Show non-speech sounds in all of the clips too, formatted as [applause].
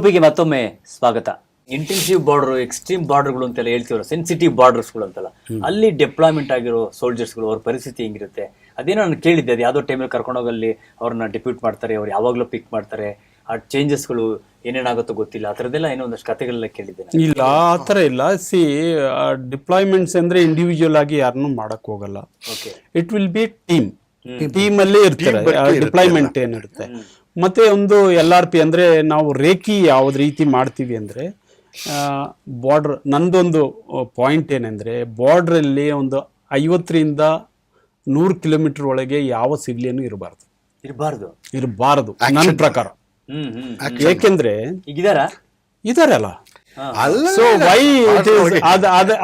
ಸ್ಕೂಪಿಗೆ ಮತ್ತೊಮ್ಮೆ ಸ್ವಾಗತ. Intensive border extreme ಬಾರ್ಡರ್ಗಳು ಅಂತೆಲ್ಲ ಹೇಳ್ತೀವಲ್ಲ ಸೆನ್ಸಿಟಿವ್ ಬಾರ್ಡರ್ಸ್ಗಳು ಅಂತಲ್ಲ. ಅಲ್ಲಿ ಡೆಪ್ಲಾಯ್ಮೆಂಟ್ ಆಗಿರೋ ಸೋಲ್ಜರ್ಸ್ಗಳು ಅವ್ರ ಪರಿಸ್ಥಿತಿ ಹೆಂಗಿರುತ್ತೆ? ಅದೇನೋ ನಾನು ಕೇಳಿದ್ದೆ ಅದು ಯಾವುದೋ ಟೈಮಲ್ಲಿ ಕರ್ಕೊಂಡೋಗಲ್ಲಿ ಅವ್ರನ್ನ ಡಿಪ್ಯೂಟ್ ಮಾಡ್ತಾರೆ ಅವ್ರು ಯಾವಾಗಲೂ ಪಿಕ್ ಮಾಡ್ತಾರೆ. ಆ ಚೇಂಜಸ್ಗಳು ಏನೇನಾಗುತ್ತೋ ಗೊತ್ತಿಲ್ಲ. ಆ ಥರದ್ದೆಲ್ಲ ಏನೋ ಒಂದಷ್ಟು ಕಥೆಗಳೆಲ್ಲ ಕೇಳಿದ್ದೆ ಇಲ್ಲ ಆ ಥರ ಇಲ್ಲ. ಸಿ ಡಿಪ್ಲಾಯ್ಮೆಂಟ್ಸ್ ಅಂದ್ರೆ ಇಂಡಿವಿಜುವಲ್ ಆಗಿ ಯಾರನ್ನೂ ಮಾಡಕ್ ಹೋಗಲ್ಲ. Okay it will be team team ಅಲ್ಲೇ ಇರ್ತಾರೆ. ಡಿಪ್ಲಾಯ್ಮೆಂಟ್ ಏನಿರುತ್ತೆ. ಮತ್ತೆ ಒಂದು ಎಲ್ ಆರ್ ಪಿ ಅಂದ್ರೆ ನಾವು ರೇಖಿ ಯಾವ್ದು ರೀತಿ ಮಾಡ್ತೀವಿ ಅಂದ್ರೆ ಬಾರ್ಡರ್ ನಂದೊಂದು ಪಾಯಿಂಟ್ ಏನಂದ್ರೆ ಬಾರ್ಡರ್ ಅಲ್ಲಿ ಒಂದು ಐವತ್ತರಿಂದ ನೂರು ಕಿಲೋಮೀಟರ್ ಒಳಗೆ ಯಾವ ಸಿವಿಲಿಯನ್ ಇರಬಾರ್ದು. ಇರಬಾರ್ದು. ಇರಬಾರದು. ನನ್ನ ಪ್ರಕಾರ. ಹ್ಮ್ ಹ್ಮ್ ಏಕೆಂದ್ರೆ ಇದಾರಲ್ಲ ಅಲ್ಲ. ಸೊ ವೈ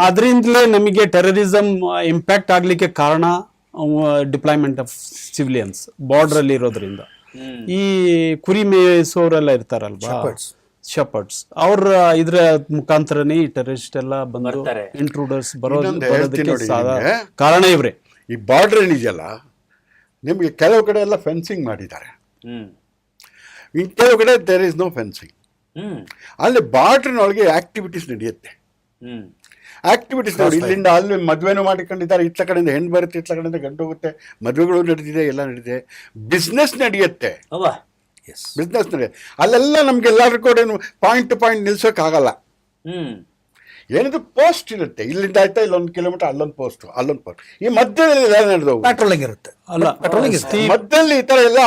ಅದರಿಂದಲೇ ನಮಗೆ ಟೆರರಿಸಮ್ ಇಂಪ್ಯಾಕ್ಟ್ ಆಗ್ಲಿಕ್ಕೆ ಕಾರಣ ಡಿಪ್ಲಾಯ್ಮೆಂಟ್ ಆಫ್ ಸಿವಿಲಿಯನ್ಸ್ ಬಾರ್ಡರ್ ಅಲ್ಲಿ ಇರೋದ್ರಿಂದ. ಈ ಕುರಿ ಮೇಯಿಸೋರೆಲ್ಲ ಇರ್ತಾರಲ್ವಾ? ಶಪರ್ಡ್ಸ್ ಅವ್ರ ಇದ್ರ ಮುಖಾಂತರನೇ ಈ ಟೆರರಿಸ್ಟ್ ಎಲ್ಲ ಬಂದು ಇಂಟ್ರೂಡರ್ಸ್ ಬರೋದಕ್ಕೆ. ಕಾರಣ ಇವ್ರೆ. ಈ ಬಾರ್ಡರ್ ಏನಿದೆಯಲ್ಲ ನಿಮಗೆ ಕೆಲವು ಕಡೆ ಎಲ್ಲ ಫೆನ್ಸಿಂಗ್ ಮಾಡಿದ್ದಾರೆ. ಕೆಲವು ಕಡೆ there is no fencing hmm. ಅಲ್ಲಿ ಬಾರ್ಡ್ರಿನೊಳಗೆ ಆಕ್ಟಿವಿಟೀಸ್ ನಡೆಯುತ್ತೆ. ಆಕ್ಟಿವಿಟೀಸ್ ನೋಡಿ ಇಲ್ಲಿಂದ ಅಲ್ಲಿ ಮದುವೆನೂ ಮಾಡಿಕೊಂಡಿದ್ದಾರೆ. ಇತ್ತ ಕಡೆಯಿಂದ ಹೆಣ್ಣು ಬರುತ್ತೆ ಇತ್ತ ಕಡೆಯಿಂದ ಗಂಡು ಹೋಗುತ್ತೆ. ಮದುವೆಗಳು ನಡೆದಿದೆ ಎಲ್ಲ ನಡೆದಿದೆ. ಬಿಸ್ನೆಸ್ ನಡೆಯುತ್ತೆ. ಬಿಸ್ನೆಸ್ ನಡೆಯುತ್ತೆ. ಅಲ್ಲೆಲ್ಲ ನಮ್ಗೆ ಎಲ್ಲರೂ ಕೂಡ ಪಾಯಿಂಟ್ ಟು ಪಾಯಿಂಟ್ ನಿಲ್ಸೋಕ್ಕಾಗಲ್ಲ ಹ್ಮ್. ಏನಿದು ಪೋಸ್ಟ್ ಇರುತ್ತೆ. ಇಲ್ಲಿಂದ ಆಯ್ತಾ ಇಲ್ಲೊಂದು ಕಿಲೋಮೀಟರ್ ಅಲ್ಲೊಂದು ಪೋಸ್ಟ್ ಅಲ್ಲೊಂದು ಪೋಸ್ಟ್ ಈ ಮಧ್ಯದಲ್ಲಿ ಎಲ್ಲ ನಡೆದವು ಪೆಟ್ರೋಲಿಂಗ್ ಇರುತ್ತೆ. ಅಲ್ಲ ಮಧ್ಯದಲ್ಲಿ ಈ ತರ ಎಲ್ಲ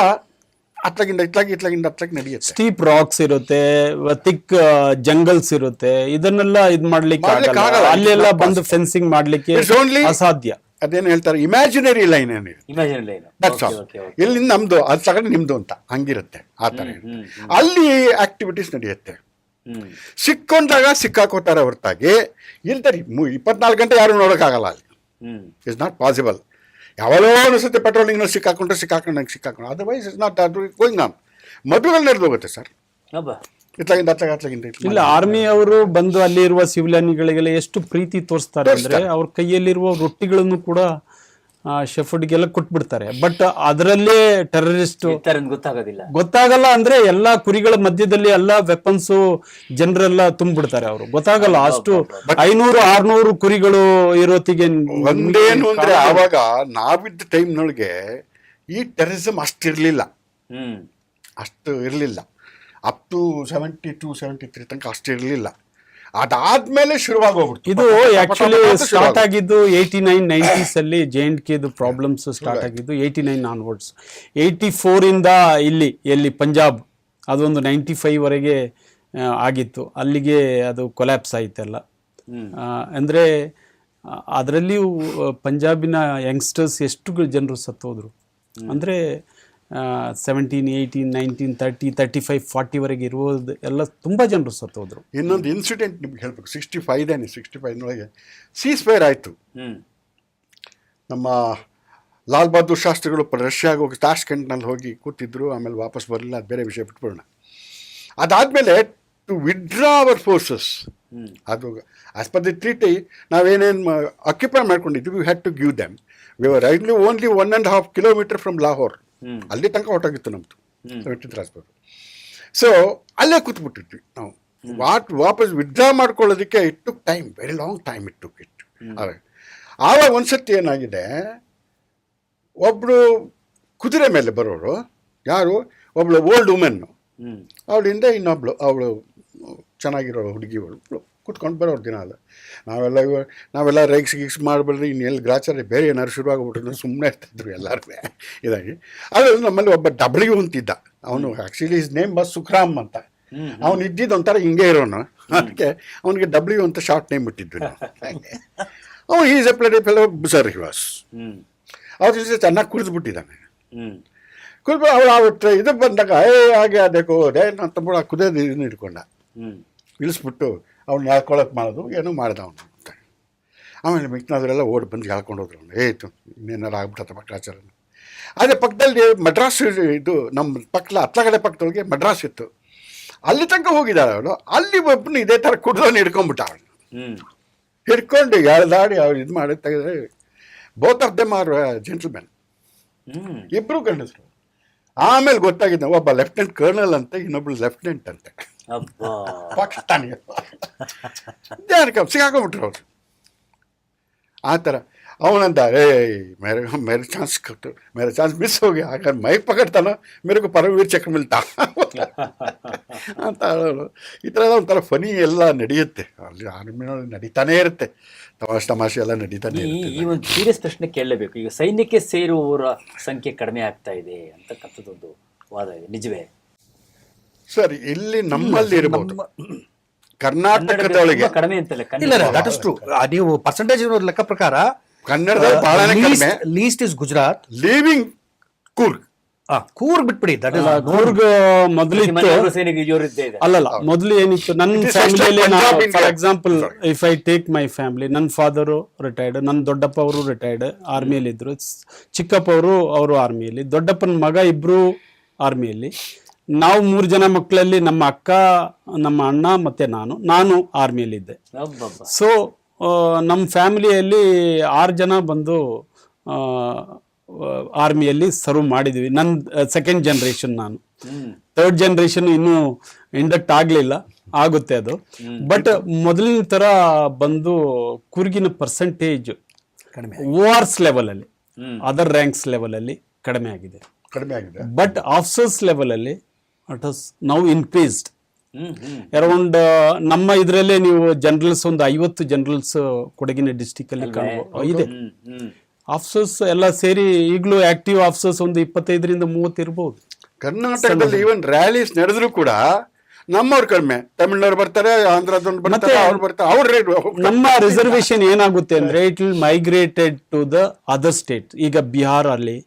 ಅತ್ಲಾಗಿಂದ ಇಟ್ಲಾಗಿ ಇತ್ಲಾಗಿಂದ ಅತ್ಲಾಗಿ ನಡೆಯುತ್ತೆ. ಸ್ಟೀಪ್ ರಾಕ್ಸ್ ಇರುತ್ತೆ ತಿಕ್ ಜಂಗಲ್ಸ್ ಇರುತ್ತೆ. ಇದನ್ನೆಲ್ಲ ಇದ್ ಮಾಡ್ಲಿಕ್ಕೆ ಮಾಡ್ಲಿಕ್ಕೆ ಆಗಲ್ಲ. ಆಗಲ್ಲ. ಅಲ್ಲೆಲ್ಲ ಬಂದು ಫೆನ್ಸಿಂಗ್ ಮಾಡ್ಲಿಕ್ಕೆ It's only- ಅಸಾಧ್ಯ. ಅದೇನು ಹೇಳ್ತಾರೆ ಇಮ್ಯಾಜಿನರಿ ಲೈನ್ ಏನಿದೆ. ಇಮ್ಯಾಜಿನ್ ಲೈನ್ ದಟ್ಸ್ ಆಲ್ ಇಲ್ಲಿ ನಮ್ದು ಅದು ತಗೊಂಡು ನಿಮ್ದು ಅಂತ ಹಂಗಿರುತ್ತೆ ಆ ತರ ಇರುತ್ತೆ. ಅಲ್ಲಿ ಆಕ್ಟಿವಿಟೀಸ್ ನಡೆಯುತ್ತೆ. ಹ್ಮ್. ಸಿಕ್ಕೊಂಡಾಗ ಸಿಕ್ಕಾಕೋತಾರೆ ಹೊರತಾಗಿ ಇಲ್ತಾರೆ ಇಪ್ಪತ್ನಾಲ್ಕು ಗಂಟೆ ಯಾರು ನೋಡೋಕ್ಕಾಗಲ್ಲ ಅಲ್ಲಿ. ಹ್ಮ್. ಇಟ್ಸ್ ನಾಟ್ ಪಾಸಿಬಲ್ ಯಾವಾಗಲೋ ಅನಿಸುತ್ತೆ ಪೆಟ್ರೋಲಿಂಗ್ನಲ್ಲಿ ಸಿಕ್ಕಾಕೊಂಡ್ರೆ ಸಿಕ್ಕಾಕೊಂಡಂಗೆ ಸಿಕ್ಕಾಕೊಂಡು ಅದರ್ವೈಸ್ ಇಸ್ ನಾಟ್ ಅದು ಗೋಯಿಂಗ್ ಆನ್ ಮದುವೆಗಳು ನಡೆದು ಹೋಗುತ್ತೆ ಸರ್ ಇತ್ಲಾಗಿಂದ ಅತ್ಲಾಗಿಂದ. ಇಲ್ಲ ಆರ್ಮಿ ಅವರು ಬಂದು ಅಲ್ಲಿರುವ ಸಿವಿಲಿಯನ್ಗಳಿಗೆಲ್ಲ ಎಷ್ಟು ಪ್ರೀತಿ ತೋರಿಸ್ತಾರೆ ಅಂದ್ರೆ ಅವ್ರ ಕೈಯಲ್ಲಿರುವ ರೊಟ್ಟಿಗಳನ್ನು ಕೂಡ ಶೆಫರ್ಡ್ಗೆಲ್ಲ ಕೊಟ್ಬಿಡ್ತಾರೆ. ಬಟ್ ಅದರಲ್ಲೇ ಟೆರರಿಸ್ಟ್ ಗೊತ್ತಾಗೋದಿಲ್ಲ. ಗೊತ್ತಾಗಲ್ಲ ಅಂದ್ರೆ ಎಲ್ಲಾ ಕುರಿಗಳ ಮಧ್ಯದಲ್ಲಿ ಎಲ್ಲಾ ವೆಪನ್ಸ್ ಜನರೆಲ್ಲ ತುಂಬಿಡ್ತಾರೆ ಅವರು. ಗೊತ್ತಾಗಲ್ಲ ಅಷ್ಟು ಐನೂರು ಆರ್ನೂರು ಕುರಿಗಳು ಇರೋತಿಗೆ ಒಂದೇನು ಅಂದ್ರೆ ಆವಾಗ ನಾವಿದ್ದ ಟೈಮ್ನೊಳಗೆ ಈ ಟೆರರಿಸಮ್ ಅಷ್ಟಿರಲಿಲ್ಲ ಹ್ಮ್. ಅಷ್ಟು ಇರಲಿಲ್ಲ. Up to seventy two seventy three ತನಕ ಅಷ್ಟು ಇರಲಿಲ್ಲ. ಅದಾದ್ಮೇಲೆ ಶುರುವಾಗೋಗ್ಬಿಡ್ತು. ಇದು ಆಕ್ಚುಲಿ ಸ್ಟಾರ್ಟ್ ಆಗಿದ್ದು ಏಯ್ಟಿ ನೈನ್ ನೈಂಟೀಸ್ ಅಲ್ಲಿ J and K problems start ಆಗಿದ್ದು eighty nine onwards eighty four ಇಂದ ಇಲ್ಲಿ ಎಲ್ಲಿ ಪಂಜಾಬ್ ಅದೊಂದು ನೈಂಟಿ ಫೈವ್ ವರೆಗೆ ಆಗಿತ್ತು. ಅಲ್ಲಿಗೆ ಅದು ಕೊಲ್ಯಾಪ್ಸ್ ಆಯ್ತಲ್ಲ ಅಂದ್ರೆ ಅದರಲ್ಲಿಯೂ ಪಂಜಾಬಿನ ಯಂಗ್ಸ್ಟರ್ಸ್ ಎಷ್ಟು ಜನರು ಸತ್ತೋದ್ರು? ಅಂದ್ರೆ seventeen eighteen nineteen thirty thirty five ಫಾರ್ಟಿವರೆಗೆ ಇರುವುದು ಎಲ್ಲ ತುಂಬ ಜನರು ಸತ್ತೋದ್ರು ಇನ್ನೊಂದು ಇನ್ಸಿಡೆಂಟ್ ನಿಮ್ಗೆ ಹೇಳ್ಬೇಕು. ಸಿಕ್ಸ್ಟಿ ಫೈವ್ದೇನೆ ಸಿಕ್ಸ್ಟಿ ಫೈವ್ನೊಳಗೆ ಸೀಸ್ ಫೈರ್ ಆಯಿತು. ನಮ್ಮ ಲಾಲ್ ಬಹದ್ದೂರ್ ಶಾಸ್ತ್ರಿಗಳು ರಷ್ಯಾಗೆ ಹೋಗಿ ತಾಷ್ಕೆಂಟ್ನಲ್ಲಿ ಹೋಗಿ ಕೂತಿದ್ರು ಆಮೇಲೆ ವಾಪಸ್ ಬರಲಿಲ್ಲ ಅದು ಬೇರೆ ವಿಷಯ ಬಿಟ್ಬಿಡೋಣ. ಅದಾದಮೇಲೆ ಟು ವಿಡ್ರಾ ಅವರ್ ಫೋರ್ಸಸ್ ಅದು ಆಸ್ ಪರ್ ದಿ ಟ್ರೀಟಿ ನಾವೇನೇನು ಅಕ್ಯುಪೈ ಮಾಡ್ಕೊಂಡಿದ್ವಿ you had to give them we were only only one and half kilometre from Lahore. ಅಲ್ಲಿ ತನಕ ಹೊರಟೋಗಿತ್ತು ನಮ್ದು. ಸೆವೆಂಟಿ ತ್ರಾಸ್ಬೋದು ಸೊ ಅಲ್ಲೇ ಕೂತ್ಬಿಟ್ಟಿದ್ವಿ ನಾವು. ವಾಟ್ ವಾಪಸ್ ವಿಡ್ರಾ ಮಾಡ್ಕೊಳ್ಳೋದಕ್ಕೆ it took time very long time it took it ಆವಾಗ ಒಂದ್ಸತಿ ಏನಾಗಿದೆ ಒಬ್ಬರು ಕುದುರೆ ಮೇಲೆ ಬರೋರು ಯಾರು? ಒಬ್ಳು ಓಲ್ಡ್ ವುಮೆನ್ನು ಅವಳಿಂದ ಇನ್ನೊಬ್ಳು ಅವಳು ಚೆನ್ನಾಗಿರೋ ಹುಡುಗಿಗಳು ಕುತ್ಕೊಂಡು ಬರೋರು ದಿನ ಅದು. ನಾವೆಲ್ಲ ಇವ ನಾವೆಲ್ಲ ರೈಕ್ಸ್ ಗಿಕ್ಸ್ ಮಾಡಬಲ್ರಿ ಇನ್ನು ಎಲ್ಲಿ ಗ್ರಾಚಾರ ಬೇರೆ ಏನಾದ್ರು ಶುರುವಾಗ್ಬಿಟ್ರು ಸುಮ್ಮನೆ ಇರ್ತಿದ್ರು ಎಲ್ಲರೂ ಇದಾಗಿ. ಅದರಲ್ಲಿ ನಮ್ಮಲ್ಲಿ ಒಬ್ಬ ಡಬ್ಲ್ಯೂ ಅಂತಿದ್ದ. ಅವನು actually his name was Sukhram ಅಂತ. ಅವನು ಇದ್ದಿದ್ದು ಒಂಥರ ಹಿಂಗೆ ಇರೋನು. ಅದಕ್ಕೆ ಅವನಿಗೆ ಡಬ್ಲ್ಯೂ ಅಂತ ಶಾರ್ಟ್ ನೇಮ್ ಬಿಟ್ಟಿದ್ವಿ ನಾವು ಅವನು ಈಸ್ ಎ ಪ್ಲೇಟ್ ಫೆಲೋ ಬುಸರ್ ಹಿವಾಸ್ ಅವ್ರ ಜೊತೆ ಚೆನ್ನಾಗಿ ಕುಡಿದ್ಬಿಟ್ಟಿದ್ದಾನೆ ಹ್ಮ್. ಕುಡಿದು ಅವಳು ಅವತ್ತು ಇದು ಬಂದಾಗ ಏ ಹಾಗೆ ಅದಕ್ಕೆ ಹೋದೆ ನಾನು ತಮ್ಮ ಕುದಿಯೋದು ಇದನ್ನ ಇಟ್ಕೊಂಡ ಹ್ಮ್. ಇಳಿಸ್ಬಿಟ್ಟು ಅವ್ನು ಹೇಳ್ಕೊಳಕ್ಕೆ ಮಾಡೋದು ಏನೋ ಮಾಡಿದ ಅವನು ಅಂತ. ಆಮೇಲೆ ಮಿಕ್ಕಿನವರೆಲ್ಲ ಓಡಿ ಬಂದು ಹೇಳ್ಕೊಂಡು ಹೋದ್ರು ಅವನು. ಏಯ್ತು ಇನ್ನೇನಾರು ಆಗ್ಬಿಟ್ಟತ್ತ ಪಕ್ಕಾಚಾರ ಅದೇ ಪಕ್ಕದಲ್ಲಿ ಮಡ್ರಾಸ್ ಇದು ನಮ್ಮ ಪಕ್ಕದ ಹತ್ತಗಡೆ ಪಕ್ಕದೊಳಗೆ ಮಡ್ರಾಸ್ ಇತ್ತು. ಅಲ್ಲಿ ತನಕ ಹೋಗಿದ್ದಾಳೆ ಅವಳು. ಅಲ್ಲಿ ಒಬ್ಬನು ಇದೇ ಥರ ಕುಡ್ದವನು ಹಿಡ್ಕೊಂಡ್ಬಿಟ್ಟ ಅವಳು ಹಿಡ್ಕೊಂಡು ಎಳ್ದಾಡಿ ಅವ್ರು ಇದು ಮಾಡಿ ತೆಗೆದ್ರೆ both of them are gentlemen hmm. ಇಬ್ಬರು ಗಂಡಸರು. ಆಮೇಲೆ ಗೊತ್ತಾಗಿದ್ದ ಒಬ್ಬ ಲೆಫ್ಟಿನೆಂಟ್ ಕರ್ನಲ್ ಅಂತ ಇನ್ನೊಬ್ಳು ಲೆಫ್ಟಿನೆಂಟ್ ಅಂತೆ. ಪಾಕಿಸ್ತಾನಿ ಸಿಗಾಕೊಂಬಿಟ್ರು ಅವ್ರು. ಆ ಥರ. ಅವನಂದ ಏ ಮೇರೆ ಮೇರೆ ಚಾನ್ಸ್ ಕೊಟ್ಟು ಮೇರೆ ಚಾನ್ಸ್ ಮಿಸ್ ಹೋಗಿ ಆಗ ಮೈ ಪಕಡ್ತಾನೋ? ಮೇರೆಗೂ ಪರವೀರ್ ಪರಮವೀರ್ ಚಕ್ರ ಮಿಲ್ತಾ [laughs] ಅಂತ ಹೇಳೋರು. ಈ ಥರ ಒಂಥರ ಫನಿ ಎಲ್ಲ ನಡೆಯುತ್ತೆ. ಅಲ್ಲಿ ಆರ್ಮಿನೊಳಗೆ ನಡೀತಾನೇ ಇರುತ್ತೆ. ತಮಾಷೆ ತಮಾಷೆ ಎಲ್ಲ ನಡೀತಾನೆ ಈ ಒಂದು ಸೀರಿಯಸ್ ಪ್ರಶ್ನೆ ಕೇಳಲೇಬೇಕು. ಈಗ ಸೈನ್ಯಕ್ಕೆ ಸೇರುವವರ ಸಂಖ್ಯೆ ಕಡಿಮೆ ಆಗ್ತಾ ಇದೆ ಅಂತಕ್ಕಂಥದ್ದೊಂದು ವಾದ ಇದೆ. ನಿಜವೇ? ಸರ್ ಇಲ್ಲಿ ನಮ್ಮಲ್ಲಿ ಇರಬಹುದು ಕರ್ನಾಟಕದೊಳಗೆ ಕಡಿಮೆ ಅಂತಲ್ಲ ಇಲ್ಲ ಕನ್ನಡ ದಟ್ ಇಸ್ ಟ್ರೂ ನೀವು ಪರ್ಸೆಂಟೇಜ್ ಲೆಕ್ಕ ಪ್ರಕಾರ ಕನ್ನಡದಲ್ಲಿ ಬಹಳನೇ ಕಡಿಮೆ. Least is Gujarat leaving Coorg Coorg ಬಿಟ್ಬಿಡಿ ದಟ್ ಇಸ್ ಕೂರ್ಗ್ ಮೊದಲಿತ್ತು. ಅಲ್ಲಲ್ಲ ಮೊದಲು ಏನಿತ್ತು? ನನ್ನ ಫ್ಯಾಮಿಲಿ ಫ್ಯಾಮಿಲಿಯಲ್ಲಿ for. Example if I take my family ನನ್ನ ಫಾದರು ರಿಟೈರ್ಡ್ ನನ್ನ ದೊಡ್ಡಪ್ಪ ಅವರು ರಿಟೈರ್ಡ್ ಆರ್ಮಿಯಲ್ಲಿ ಇದ್ರು ಚಿಕ್ಕಪ್ಪ ಅವರು ಅವರು ಆರ್ಮಿಯಲ್ಲಿ ದೊಡ್ಡಪ್ಪನ ಮಗ ಇಬ್ರು ಆರ್ಮಿಯಲ್ಲಿ ನಾವು ಮೂರು ಜನ ಮಕ್ಕಳಲ್ಲಿ ನಮ್ಮ ಅಕ್ಕ ನಮ್ಮ ಅಣ್ಣ ಮತ್ತೆ ನಾನು ನಾನು ಆರ್ಮಿಯಲ್ಲಿದ್ದೆ. ಇದ್ದೆ ಸೊ ನಮ್ಮ ಫ್ಯಾಮಿಲಿಯಲ್ಲಿ ಆರು ಜನ ಬಂದು ಆರ್ಮಿಯಲ್ಲಿ ಸರ್ವ್ ಮಾಡಿದ್ವಿ. ನನ್ನ ಸೆಕೆಂಡ್ ಜನ್ರೇಷನ್ ನಾನು. ಥರ್ಡ್ ಜನ್ರೇಷನ್ ಇನ್ನೂ ಇಂಡಕ್ಟ್ ಆಗಲಿಲ್ಲ. ಆಗುತ್ತೆ ಅದು. ಬಟ್ ಮೊದಲಿನ ಥರ ಬಂದು ಕುರ್ಗಿನ ಪರ್ಸೆಂಟೇಜ್ ಕಡಿಮೆ ಆರ್ಸ್ ಲೆವೆಲಲ್ಲಿ. ಅದರ್ ರ್ಯಾಂಕ್ಸ್ ಲೆವೆಲಲ್ಲಿ ಕಡಿಮೆ ಆಗಿದೆ. ಕಡಿಮೆ ಆಗಿದೆ. ಬಟ್ ಆಫ್ಸರ್ಸ್ ಲೆವೆಲಲ್ಲಿ it has now increased around ನಮ್ಮ ಇದರಲ್ಲೇ ನೀವು ಜನರಲ್ಸ್ ಒಂದು ಐವತ್ತು ಜನರಲ್ಸ್ ಕೊಡಗಿನ ಡಿಸ್ಟಿಕ್ ಅಲ್ಲಿ ಕಾಣ್ಬೋದು ಇದೆ. ಹ್ಮ್ ಎಲ್ಲ ಸೇರಿ ಈಗಲೂ ಆಕ್ಟಿವ್ ಆಫೀಸರ್ಸ್ ಒಂದು ಇಪ್ಪತ್ತೈದರಿಂದ ಮೂವತ್ತು ಇರ್ಬೋದು. ಕರ್ನಾಟಕದಲ್ಲಿ ಈವನ್ ರ್ಯಾಲೀಸ್ ನಡೆದ್ರು ಕೂಡ ನಮ್ಮವ್ರು ಕಡಿಮೆ. ತಮಿಳ್ನವ್ರು ಬರ್ತಾರೆ ಆಂಧ್ರದವ್ರು ಬರ್ತಾರೆ ಅವ್ರು ಬರ್ತಾರೆ ಅವ್ರ ರೇಟ್ ನಮ್ಮ ರಿಸರ್ವೇಶನ್ ಏನಾಗುತ್ತೆ ಅಂದ್ರೆ it will migrated to the other state ಈಗ ಬಿಹಾರ್ ಆಗಲಿ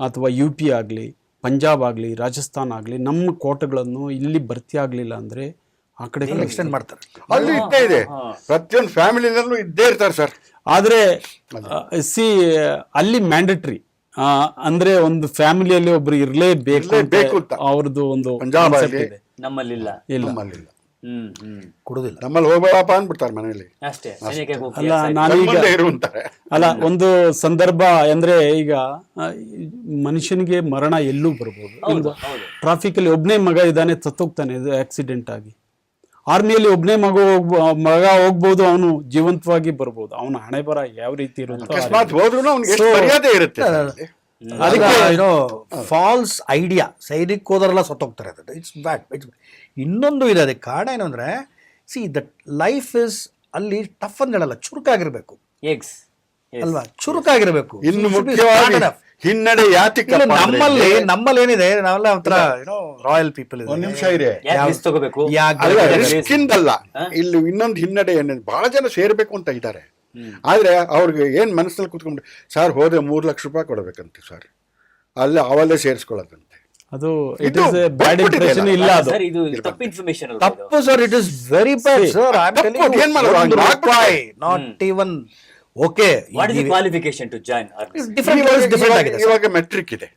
ಅಥವಾ ಯು ಪಿ ಆಗಲಿ ಪಂಜಾಬ್ ಆಗಲಿ ರಾಜಸ್ಥಾನ್ ಆಗಲಿ ನಮ್ಮ ಕೋಟೆಗಳನ್ನು ಇಲ್ಲಿ ಭರ್ತಿ ಆಗಲಿಲ್ಲ ಅಂದ್ರೆ ಆ ಕಡೆ ಎಕ್ಸ್ಟೆಂಡ್ ಮಾಡ್ತಾರೆ. ಅಲ್ಲಿ ಇದ್ದೇ ಇದೆ. ಪ್ರತಿಯೊಂದು ಫ್ಯಾಮಿಲಿನಲ್ಲೂ ಇದ್ದೇ ಇರ್ತಾರೆ ಸರ್ ಆದರೆ ಸಿ ಅಲ್ಲಿ ಮ್ಯಾಂಡೇಟ್ರಿ ಅಂದ್ರೆ ಒಂದು ಫ್ಯಾಮಿಲಿಯಲ್ಲಿ ಒಬ್ರು ಇರಲೇಬೇಕು ಇರ್ಲೇಬೇಕು ಅಂತ. ಅವ್ರದ್ದು ಒಂದು ಪಂಜಾಬ್ concept ಇದೆ. ನಮ್ಮಲ್ಲಿಲ್ಲ. ಇಲ್ಲ. ನಮ್ಮಲ್ಲಿಲ್ಲ. ಕೊಡುದಿಲ್ಲ ನಮ್ಮಲ್ಲಿ ಹೋಗ್ಬೇಡಪ್ಪ ಅಂದ್ಬಿಡ್ತಾರೆ ಮನೆಯಲ್ಲಿ. ಅಷ್ಟೇ ಅಲ್ಲ ನಾನೀಗ ಮುಂದೆ ಇರು ಅಂತಾರೆ ಅಲ್ಲ ಒಂದು ಸಂದರ್ಭ ಅಂದ್ರೆ ಈಗ ಆ, ಈ ಮನುಷ್ಯನಿಗೆ ಮರಣ ಎಲ್ಲೂ ಬರ್ಬೋದು. ಹೌದು ಟ್ರಾಫಿಕ್ ಅಲ್ಲಿ ಒಬ್ನೇ ಮಗ ಇದ್ದಾನೆ ಸತ್ತೋಗ್ತಾನೆ ಇದು ಆಕ್ಸಿಡೆಂಟ್ ಆಗಿ. ಆರ್ಮಿಯಲ್ಲಿ ಒಬ್ನೇ ಮಗ ಹೋಗ್ಬ ಮಗ ಹೋಗ್ಬೋದು ಅವನು ಜೀವಂತವಾಗಿ ಬರ್ಬೋದು. ಅವನ ಹಣೆ ಬರ ಯಾವ ರೀತಿ ಇರುತ್ತೋ ಆ ಅಕಸ್ಮಾತ್ ಹೋದ್ರು ಅವ್ನಿಗೆ ಎಷ್ಟು ಮರ್ಯಾದೆ ಇರುತ್ತೆ ಸರ್ ಅದಕ್ಕೆ ಏನೋ ಫಾಲ್ಸ್ ಐಡಿಯಾ ಸೈನಿಕ್ ಹೋದರೆಲ್ಲ ಸತ್ತೋಗ್ತಾರೆ ಇಟ್ಸ್ ಬ್ಯಾಡ್ ಇಟ್ಸ್ ಇನ್ನೊಂದು ಇದೆ ಅದಕ್ಕೆ ಕಾರಣ ಏನು ಅಂದರೆ ಸಿ ದಟ್ ಲೈಫ್ ಇಸ್ ಅಲ್ಲಿ ಟಫ್ ಅಂತ ಹೇಳಲ್ಲ ಚುರುಕಾಗಿರಬೇಕು. ಎಗ್ಸ್ ಅಲ್ವಾ? ಚುರುಕಾಗಿರಬೇಕು. ಇನ್ನು You ಮುಖ್ಯವಾಗಿ ಹಿನ್ನಡೆ ಯಾತಿಕ ನಮ್ಮಲ್ಲಿ ನಮ್ಮಲ್ಲಿ ಏನಿದೆ ನಾವೆಲ್ಲ ಒಂಥರ ಏನೋ ರಾಯಲ್ ಪೀಪಲ್ ಒಂದು ನಿಮಿಷ ಇದೆ ತಗೋಬೇಕು? ಇಲ್ಲಿ ಇನ್ನೊಂದು ಹಿನ್ನಡೆ ಏನಿದೆ? ಬಹಳ ಜನ ಸೇರ್ಬೇಕು ಅಂತ ಇದ್ದಾರೆ. ಆದ್ರೆ ಅವ್ರಿಗೆ ಏನ್ ಮನಸ್ಸಲ್ಲಿ ಕುತ್ಕೊಂಡು ಸರ್ ಹೋದ್ರೆ ಮೂರ್ ಲಕ್ಷ ರೂಪಾಯಿ ಕೊಡಬೇಕಂತೆ ಸರ್. ಅಲ್ಲಿ ಅವಲ್ಲೇ ಸೇರಿಸ್ಕೊಳ್ಳೋದಂತೆ. ಅದು it is a bad impression ಇಲ್ಲ ಅದು. ಸರ್ ಇದು ತಪ್ಪು ಇನ್ಫಾರ್ಮೇಶನ್ ತಪ್ಪು sir it is very bad sir I am telling you not ರೂಪಾಯಿ not even okay what is the qualification to join army different different ಇವಾಗ- ಆಗಿದೆ ಇವಾಗ ಮೆಟ್ರಿಕ್ ಇದೆ.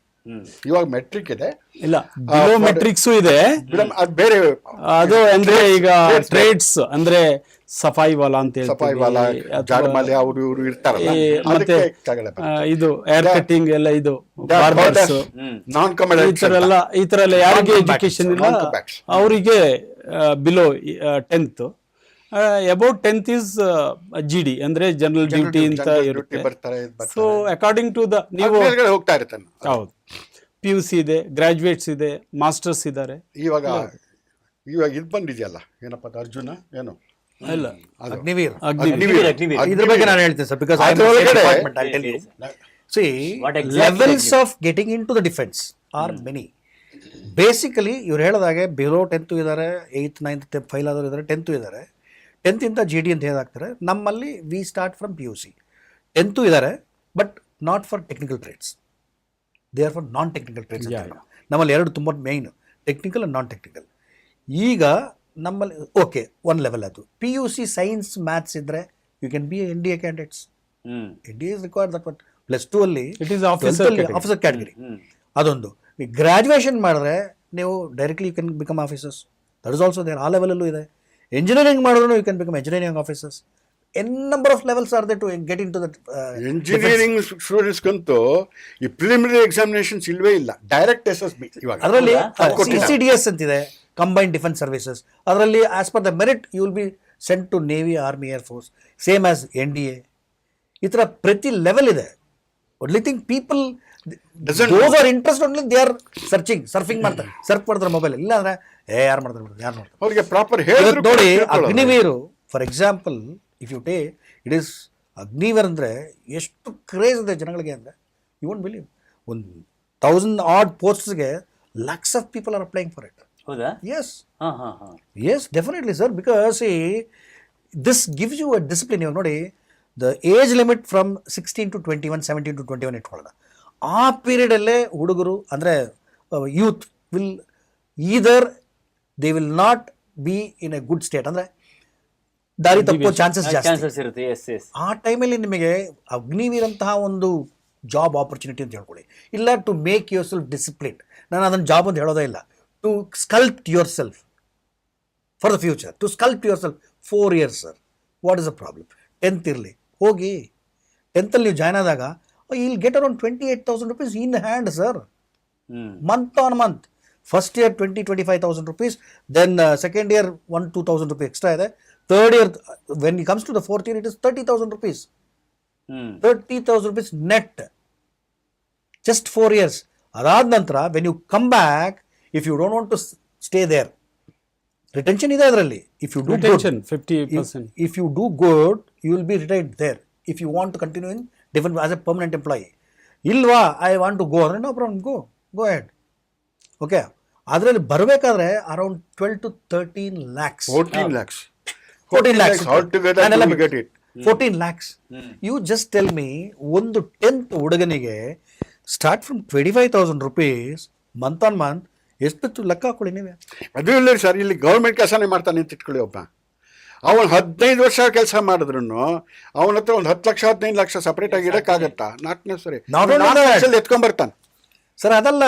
ಇವಾಗ ಮೆಟ್ರಿಕ್ ಇದೆ. ಇಲ್ಲ ಬಿಲೋ ಮೆಟ್ರಿಕ್ಸು ಇದೆ. ಮೇಡಮ್ ಅದು ಬೇರೆ ಅದು ಅಂದ್ರೆ ಈಗ ಟ್ರೇಡ್ಸ್ ಅಂದ್ರೆ ಸಫಾಯಿ ವಾಲಾ ಅಂತ ಸಫಾಯಿ ವಾಲ ಜಾಡಮಾಲೆ ಅವರು ಇವರು ಇರ್ತಾರಲ್ಲ ಮತ್ತೆ ಅದಕ್ಕೆ ಇದು ಏರ್ ಕಟಿಂಗ್ ಎಲ್ಲ ಇದು ಬಾರ್ಬರ್ಸ್ ನಾನ್ ಈ ಕಮರ್ಷಿಯಲ್ ತರ ಎಲ್ಲ ಈ ತರ ಎಲ್ಲ ಯಾರಿಗೆ ಎಜುಕೇಶನ್ ಇಲ್ಲ. ಅವರಿಗೆ below tenth about tenth is G D ಅಂದ್ರೆ ಜನರಲ್ ಡ್ಯೂಟಿ ಅಂತ ಇರುತ್ತೆ. ಸೊ ಅಕಾರ್ಡಿಂಗ್ ಟು ದ ನೀವು ಹೋಗ್ತಾ ಇರ್ತಾನೆ ಹೌದು. ಪಿ ಯು ಸಿ ಇದೆ ಗ್ರಾಜುಯೇಟ್ಸ್ ಇದೆ ಮಾಸ್ಟರ್ಸ್ ಇದ್ದಾರೆ. ಇವಾಗ ಇವಾಗ ಇದು ಬಂದಿದೆಯಲ್ಲ ಏನಪ್ಪ ಅರ್ಜುನ ಏನು? ಇಲ್ಲ ಅಗ್ನಿವೀರ್. ಅಗ್ನಿವೀರ್, ಅಗ್ನಿವೀರ್. ಇದ್ರ ಬಗ್ಗೆ ನಾನು ಹೇಳ್ತೀನಿ sir because levels of getting into the defence are many basically ಇವ್ರು ಹೇಳಿದಾಗೆ ಬಿಲೋ ಟೆಂತು ಇದ್ದಾರೆ ಏಯ್ತ್ ನೈನ್ತ್ ಫೈಲ್ ಆದವರು ಇದ್ದಾರೆ ಟೆಂತು ಇದ್ದಾರೆ ಟೆಂತಿಂದ ಜಿ ಡಿ ಅಂತ ಹೇಳಾಗ್ತಾರೆ ನಮ್ಮಲ್ಲಿ we start from P U C tenth ಇದ್ದಾರೆ but not for technical trades they are for non technical trades ನಮ್ಮಲ್ಲಿ ಎರಡು ತುಂಬ main technical and non technical ಈಗ ನಮ್ಮಲ್ಲಿ ಓಕೆ ಒನ್ ಲೆವೆಲ್ ಅದು. P U C science maths ಇದ್ದರೆ you can be N D A candidates N D is required that but plus two ಅಲ್ಲಿ it is officer officer category ಅದೊಂದು. Graduation ಮಾಡಿದ್ರೆ ನೀವು directly you can become officers that is also there ಆ ಲೆವೆಲಲ್ಲೂ ಇದೆ. Engineering ಮಾಡಿದ್ರು you can become engineering officers N number of levels are they to get into that engineering ಸ್ಟೂಡೆಂಟ್ಸ್ಗಂತೂ ಈ preliminary examinations ಇಲ್ವೇ ಇಲ್ಲ. ಡೈರೆಕ್ಟ್ ಎಸ್ ಎಸ್ ಬಿ ಇವಾಗ ಅದರಲ್ಲಿ? C D S ಅಂತಿದೆ. ಕಂಬೈನ್ಡ್ ಡಿಫೆನ್ಸ್ ಸರ್ವಿಸಸ್ ಅದರಲ್ಲಿ as per the merit you will be sent to navy army air force same as N D A ಈ ಥರ ಪ್ರತಿ ಲೆವೆಲ್ ಇದೆ. Only thing people those are interest only they are searching surfing ಮಾಡ್ತಾರೆ. Surf ಮಾಡಿದ್ರೆ mobile ಇಲ್ಲ ಅಂದ್ರೆ ಏ ಯಾರು ಮಾಡ್ತಾರೆ ಯಾರು ಮಾಡ್ತಾರೆ ಅವರಿಗೆ ಪ್ರಾಪರ್ ಹೇಳಿ ನೋಡಿ. Agniveer for example if you take it is Agniveer ಅಂದರೆ ಎಷ್ಟು ಕ್ರೇಜ್ ಇದೆ ಜನಗಳಿಗೆ ಅಂದರೆ ಯು ವೋಂಟ್ ಬಿಲೀವ್ ಒಂದು thousand add ಪೋಸ್ಟ್ಸ್ಗೆ lakhs of people are applying for it ಹೌದಾ? ಎಸ್ ಹಾ ಹಾ ಹಾ. ಎಸ್ ಡೆಫಿನೆಟ್ಲಿ ಸರ್ ಬಿಕಾಸ್ ಈ this gives you a discipline ಇವಾಗ ನೋಡಿ the age limit from sixteen to twenty one seventeen to twenty one ಇಟ್ಕೊಳ್ಳೋಣ. ಆ ಪೀರಿಯಡಲ್ಲೇ ಹುಡುಗರು ಅಂದರೆ youth will either they will not be in a good state ಅಂದರೆ ದಾರಿ ತಪ್ಪೋ ಚಾನ್ಸಸ್ ಜಾಸ್ತಿ. ಚಾನ್ಸಸ್ ಇರುತ್ತೆ. ಎಸ್ ಎಸ್ ಆ ಟೈಮಲ್ಲಿ ನಿಮಗೆ ಅಗ್ನಿವೀರಂತಹ ಒಂದು ಜಾಬ್ ಆಪರ್ಚುನಿಟಿ ಅಂತ ಹೇಳ್ಕೊಳ್ಳಿ ಇಲ್ಲ to make yourself discipline ನಾನು ಅದನ್ನು ಜಾಬ್ ಅಂತ ಹೇಳೋದೇ ಇಲ್ಲ. Yourself for the future to sculpt yourself four years sir what is a problem tenth ಇರಲಿ ಹೋಗಿ ಟೆಂತಲ್ಲಿ ನೀವು ಜಾಯ್ನ್ ಆದಾಗ I'll get around twenty eight thousand rupees in hand sir month on month first year twenty twenty five thousand rupees then second year one two thousand rupees extra ಇದೆ. Third year when he comes to the fourth year it is thirty thousand rupees thirty thousand rupees net just four years ಅದಾದ ನಂತರ when you come back if you don't want to stay there retention ಇದೆ ಅದರಲ್ಲಿ if you do tension fifty percent if you do good you will be retired there if you want to continue in different as a permanent employee ಇಲ್ವಾ I want to go ಅಂದರೆ no problem go go head okay ಅದರಲ್ಲಿ ಬರಬೇಕಾದ್ರೆ around twelve to thirteen lakhs 14 lakhs. 14 lakhs. altogether ನಾನೆಲ್ಲ you will get it. Fourteen lakhs you just tell me ಒಂದು tenth ಹುಡುಗನಿಗೆ start from twenty five thousand rupees month on month ಎಷ್ಟು ಲೆಕ್ಕ ಹಾಕೊಳ್ಳಿ ನೀವೇ? ಅದು ಇಲ್ಲ ಸರ್ ಇಲ್ಲಿ ಗೌರ್ಮೆಂಟ್ ಕೆಲಸನೇ ಮಾಡ್ತಾನೆ ಅಂತ ಇಟ್ಕೊಳ್ಳಿ ಒಬ್ಬ. ಅವನು ಹದಿನೈದು ವರ್ಷ ಕೆಲಸ ಮಾಡಿದ್ರು ಅವನ ಹತ್ರ ಒಂದು ಹತ್ತು ಲಕ್ಷ ಹದಿನೈದು ಲಕ್ಷ ಸಪ್ರೇಟ್ ಆಗಿ ಇಡೋಕ್ಕಾಗತ್ತಾ? ನಾಲ್ಕನೇ ಸರಿ. ನಾಲ್ಕು ಎತ್ಕೊಂಡ್ಬರ್ತಾನೆ. ಸರ್ ಅದಲ್ಲ.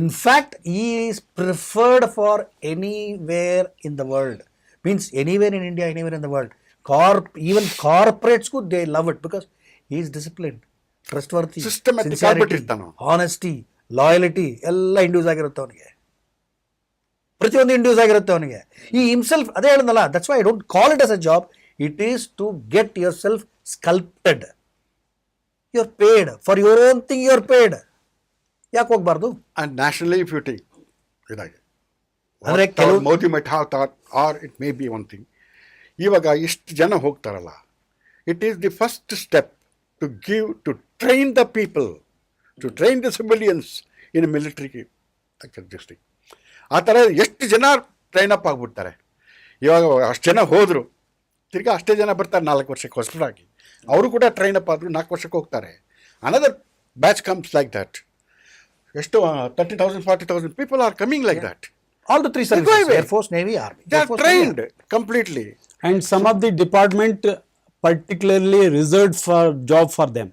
In fact is preferred for anywhere in the world means anywhere in India anywhere in the world corp even ಕಾರ್ಪೊರೇಟ್ಸ್ಗೂ they love it because is discipline trustworthy systematic honesty loyalty ಎಲ್ಲ induce ಆಗಿರುತ್ತೆ ಅವನಿಗೆ. ಪ್ರತಿಯೊಂದು induce ಆಗಿರುತ್ತೆ ಅವನಿಗೆ. ಈ himself ಅದೇ ಹೇಳಿದ್ನಲ್ಲ that's why I don't call it as a job it is to get yourself sculpted you are paid for your own thing you are paid ಯಾಕೆ ಹೋಗ್ಬಾರ್ದು ಅಂಡ್ ನ್ಯಾಷನಲಿ ಫ್ಯೂಟಿ ಯು ಇದಾಗಿ ಅಂದರೆ ಕೆಲವು- Modi might have thought or it may be one thing ಇವಾಗ ಇಷ್ಟು ಜನ ಹೋಗ್ತಾರಲ್ಲ it is the first step to give to train the people to train the civilians in military district ಆ ಥರ ಎಷ್ಟು ಜನ ಟ್ರೈನ್ ಅಪ್ ಆಗಿಬಿಡ್ತಾರೆ? ಇವಾಗ ಅಷ್ಟು ಜನ ಹೋದರು. ತಿರ್ಗಿ ಅಷ್ಟೇ ಜನ ಬರ್ತಾರೆ ನಾಲ್ಕು ವರ್ಷಕ್ಕೆ ಹೊಸದಾಗಿ. ಅವರು ಕೂಡ ಟ್ರೈನ್ ಅಪ್ ಆದರು ನಾಲ್ಕು ವರ್ಷಕ್ಕೆ ಹೋಗ್ತಾರೆ. Another batch comes like that ಎಷ್ಟು thirty thousand forty thousand people are coming like that all the three. Air force navy army they are trained completely and some of the department particularly reserve for job for them.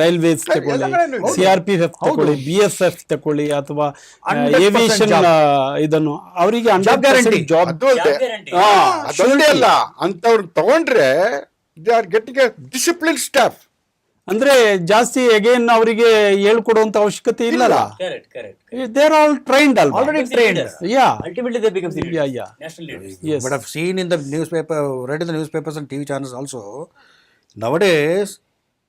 Railways ತಗೊಳ್ಳಿ ಎಲ್ಲ ಕಡೆನೂ ಇದೆ. C R P F ತಗೊಳ್ಳಿ B S F ತಗೊಳ್ಳಿ ಅಥವಾ aviation. ಇದನ್ನು ಅವರಿಗೆ Job guarantee. Job ಅದೊಂದೇ ಅಲ್ಲ. ಅಂತವ್ರು ತಗೊಂಡ್ರೆ they are getting a discipline staff ಅಂದ್ರೆ ಜಾಸ್ತಿ ಅಗೇನ್ ಅವರಿಗೆ ಹೇಳ್ಕೊಡುವಂತ ಅವಶ್ಯಕತೆ ಇಲ್ಲಲ್ಲ? Correct correct there all trained ಅಲ್ವಾ? Already trained yeah ultimately they becomes yeah yeah national leaders Yes. But I've newspaper read in read in the newspapers and TV channels also,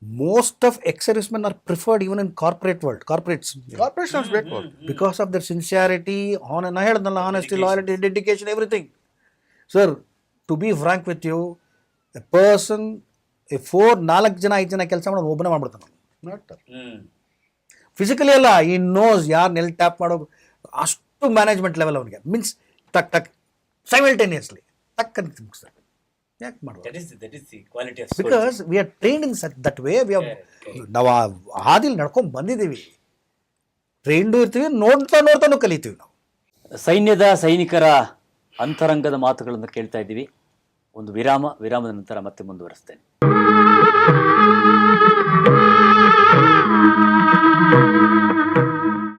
nowadays, most of ex-servicemen are preferred even in corporate world, corporates, corporations ಬೇಕು because of their sincerity, on ನಾ ಹೇಳ್ದಲ್ಲ honesty, loyalty, dedication, everything. Sir, to be frank with you, a person, a four, ನಾಲ್ಕು ಜನ ಐದು ಜನ ಕೆಲಸ ಮಾಡೋದು ಒಬ್ಬನೇ ಮಾಡ್ಬಿಡ್ತಾನೆ ಫಿಸಿಕಲಿ ಅಲ್ಲ ಈ ನೋಸ್ ಯಾರು ನೆಲ್ ಟ್ಯಾಪ್ ಮಾಡೋ ಅಷ್ಟು ಮ್ಯಾನೇಜ್ಮೆಂಟ್ ಲೆವೆಲ್ ಅವನಿಗೆ ಮೀನ್ಸ್ ಟಕ್ ಟಕ್ ಸೈಮಲ್ಟೇನಿಯಸ್ಲಿ ಟಕ್ ಅಂತ ಮುಗಿಸ್ತಾರೆ ಯಾಕೆ ಮಾಡುವ. That is that is the quality of because we are train in such that way we ನಾವು ಆ ಹಾದಿಲಿ ನಡ್ಕೊಂಡು ಬಂದಿದ್ದೀವಿ. ಟ್ರೈನ್ಡು ಇರ್ತೀವಿ ನೋಡ್ತಾ ನೋಡ್ತಾನು ಕಲಿತೀವಿ ನಾವು. ಸೈನ್ಯದ ಸೈನಿಕರ ಅಂತರಂಗದ ಮಾತುಗಳನ್ನು ಕೇಳ್ತಾ ಇದ್ದೀವಿ. ಒಂದು ವಿರಾಮ ವಿರಾಮದ ನಂತರ ಮತ್ತೆ ಮುಂದುವರಿಸ್ತೇನೆ.